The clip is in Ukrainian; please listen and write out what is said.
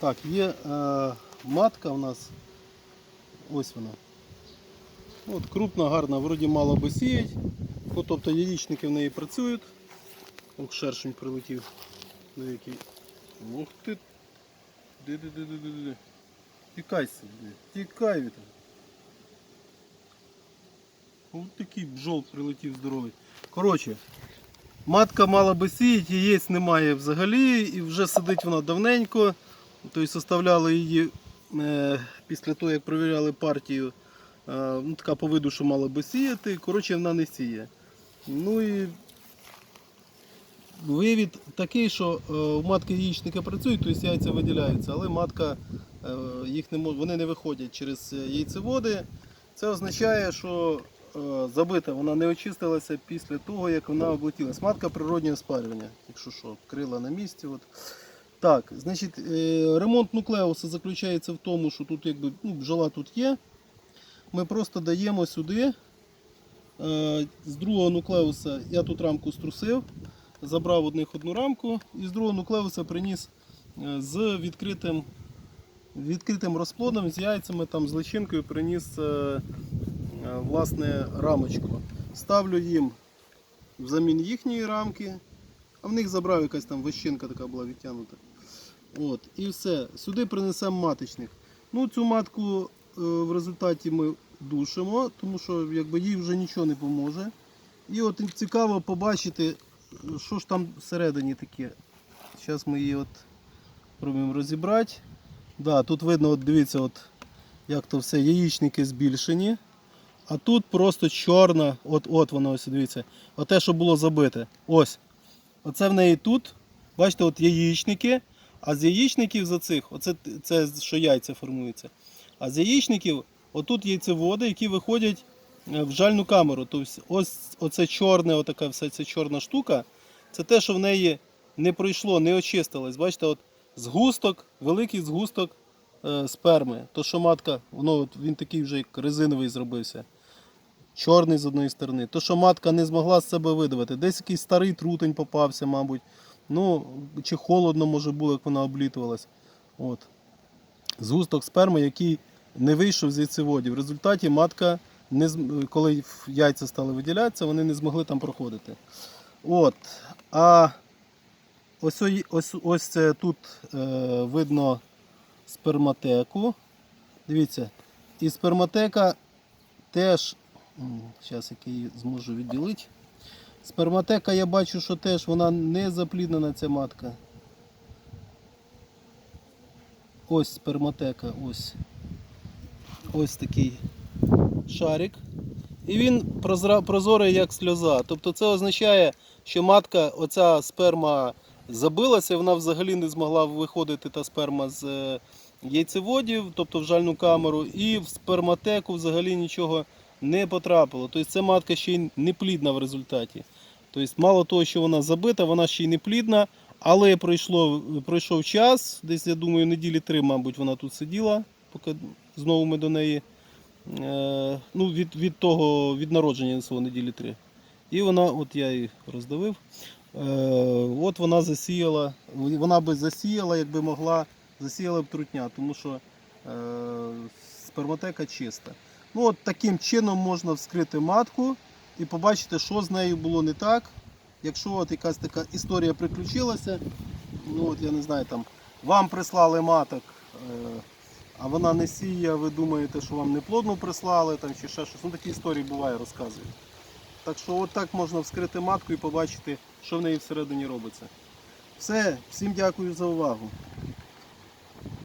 Так, є е, матка у нас. Ось вона. От, крупна, гарна, вроді мало би сіять. Ну, тобто яєчники в неї працюють. Ох, шершень прилетів. Деякий. Ух ти. Де-де-де-де-де. Тікай собі. Тікай від. Ось такий бджол прилетів здоровий. Коротше, матка мала би сіяти, яєць немає взагалі, і вже сидить вона давненько. Тобто составляли її е, після того, як провіряли партію. Е, ну, така по виду, що мала би сіяти. Коротше, вона не сіє. Ну і вивід такий, що е, у матки яєчники працюють, тобто яйця виділяються, але матка їх не вони не виходять через яйцеводи. Це означає, що забита вона не очистилася після того, як вона облетілась. Матка природнього спалювання, якщо що, крила на місці. От. Так, значить, е, ремонт нуклеуса заключається в тому, що тут якби ну, бджола тут є. Ми просто даємо сюди е, з другого нуклеуса, я тут рамку струсив, забрав одних одну рамку і з другого нуклеуса приніс е, з відкритим, відкритим розплодом, з яйцями, там, з личинкою приніс власне рамочку. Ставлю їм взамін їхньої рамки, а в них забрав якась там вищинка така була відтягнута. От, і все. Сюди принесемо маточник. Ну, цю матку е, в результаті ми душимо, тому що якби, їй вже нічого не поможе. І от цікаво побачити, що ж там всередині таке. Зараз ми її от спробуємо розібрати. Да, тут видно, от дивіться, от, як то все, яєчники збільшені. А тут просто чорна, от от воно ось дивіться. Оте, що було забите. Ось. Оце в неї тут. Бачите, от яєчники. А з яєчників за цих, оце це що яйця формуються. А з яєчників отут яйцеводи, які виходять е, в жальну камеру. Тобто ось оце чорне, отака вся ця чорна штука. Це те, що в неї не пройшло, не очистилось. Бачите, от згусток, великий згусток е, сперми. То, що матка, воно от, він такий вже як резиновий зробився. Чорний з одної сторони. То, що матка не змогла з себе видавити. Десь якийсь старий трутень попався, мабуть. Ну, чи холодно може було, як вона облітувалась. От. Згусток сперми, який не вийшов з яйцеводів. В результаті матка, не, коли яйця стали виділятися, вони не змогли там проходити. От. А ось, ось, ось це тут е, видно сперматеку. Дивіться, і сперматека теж, зараз я її зможу відділити. Сперматека я бачу, що теж вона не запліднена ця матка. Ось сперматека, ось. Ось такий шарик. І він прозорий як сльоза. Тобто це означає, що матка, оця сперма забилася, вона взагалі не змогла виходити та сперма з е, яйцеводів, тобто в жальну камеру, і в сперматеку взагалі нічого не потрапило. Тобто ця матка ще й не плідна в результаті. Тобто, мало того, що вона забита, вона ще й не плідна, але пройшло, пройшов час, десь, я думаю, неділі три, мабуть, вона тут сиділа, поки знову ми до неї. Е, ну, від, від того, від народження свого неділі три. І вона, от я її роздавив. Е, от вона засіяла, вона би засіяла, якби могла, засіяла б трутня, тому що е, сперматека чиста. Ну, от таким чином можна вскрити матку і побачити, що з нею було не так. Якщо от якась така історія приключилася, ну от я не знаю, там вам прислали маток, е, а вона не сіє, ви думаєте, що вам неплодну прислали там, чи ще щось. Ну такі історії буває, розказують. Так що от так можна вскрити матку і побачити, що в неї всередині робиться. Все, всім дякую за увагу.